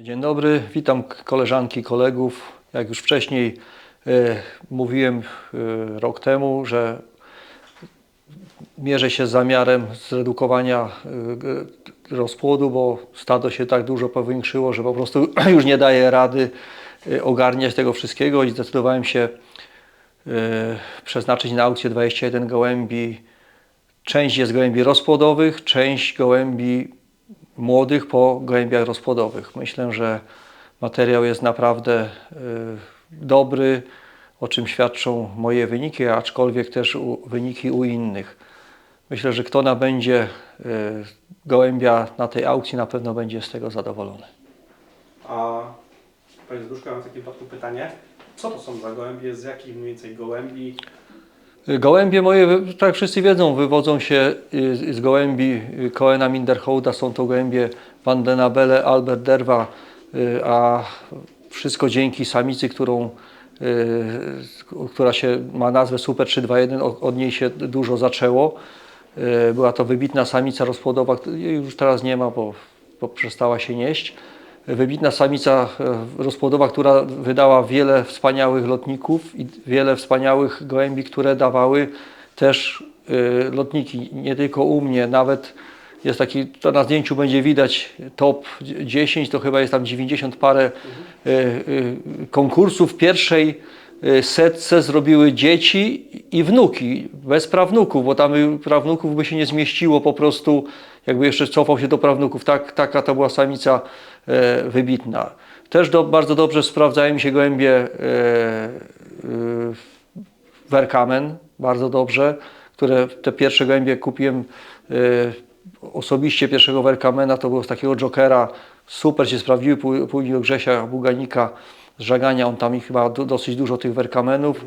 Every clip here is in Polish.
Dzień dobry, witam koleżanki, kolegów. Jak już wcześniej e, mówiłem e, rok temu, że mierzę się z zamiarem zredukowania e, rozpłodu, bo stado się tak dużo powiększyło, że po prostu już nie daje rady ogarniać tego wszystkiego i zdecydowałem się e, przeznaczyć na aukcję 21 gołębi. Część jest gołębi rozpłodowych, część gołębi młodych po gołębiach rozpłodowych. Myślę, że materiał jest naprawdę y, dobry, o czym świadczą moje wyniki, aczkolwiek też wyniki u innych. Myślę, że kto nabędzie y, gołębia na tej aukcji, na pewno będzie z tego zadowolony. A Panie Zduszko, mam w takim wypadku pytanie. Co to są za gołębie? Z jakich mniej więcej gołębi? Gołębie moje, tak jak wszyscy wiedzą, wywodzą się y, z gołębi Coena Minderhouda. Są to gołębie Van den Abele, Albert Derwa, y, a wszystko dzięki samicy, którą, y, która się ma nazwę Super 321, o- od niej się dużo zaczęło. Była to wybitna samica rozpłodowa, już teraz nie ma, bo, bo przestała się nieść. Wybitna samica e, rozpłodowa, która wydała wiele wspaniałych lotników i wiele wspaniałych gołębi, które dawały też e, lotniki. Nie tylko u mnie, nawet jest taki, to na zdjęciu będzie widać top 10, to chyba jest tam 90 parę e, konkursów. Pierwszej setce zrobiły dzieci i wnuki, bez prawnuków, bo tam by- prawnuków by się nie zmieściło po prostu, jakby jeszcze cofał się do prawnuków. Tak, taka to była samica e, wybitna. Też do, bardzo dobrze sprawdzają się gołębie e, e, Werkamen, bardzo dobrze, które te pierwsze gołębie kupiłem osobiście pierwszego Werkamena, to było z takiego Jokera, super się sprawdziły, Pó- później do Grzesia Buganika z Żagania, on tam chyba do, dosyć dużo tych Werkamenów,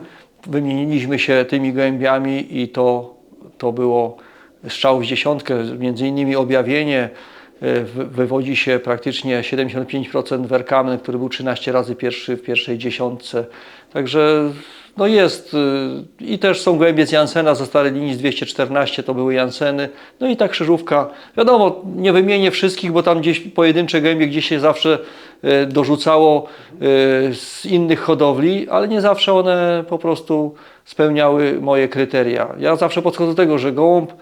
wymieniliśmy się tymi gołębiami i to, to było strzał w dziesiątkę, między innymi objawienie, e, wy- wywodzi się praktycznie 75% Werkamen, który był 13 razy pierwszy w pierwszej dziesiątce. Także no jest y, i też są gołębie z Jansena ze starej linii z 214, to były Janseny. No i ta krzyżówka, wiadomo, nie wymienię wszystkich, bo tam gdzieś pojedyncze gołębie gdzieś się zawsze y, dorzucało y, z innych hodowli, ale nie zawsze one po prostu spełniały moje kryteria. Ja zawsze podchodzę do tego, że gołąb,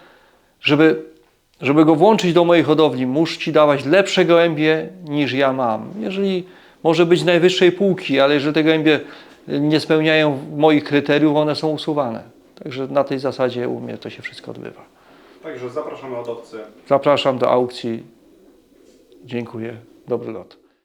żeby żeby go włączyć do mojej hodowli, muszę Ci dawać lepsze gołębie niż ja mam. Jeżeli może być najwyższej półki, ale jeżeli te gołębie nie spełniają moich kryteriów, one są usuwane. Także na tej zasadzie u mnie to się wszystko odbywa. Także zapraszamy hodowcy. Zapraszam do aukcji. Dziękuję. Dobry lot.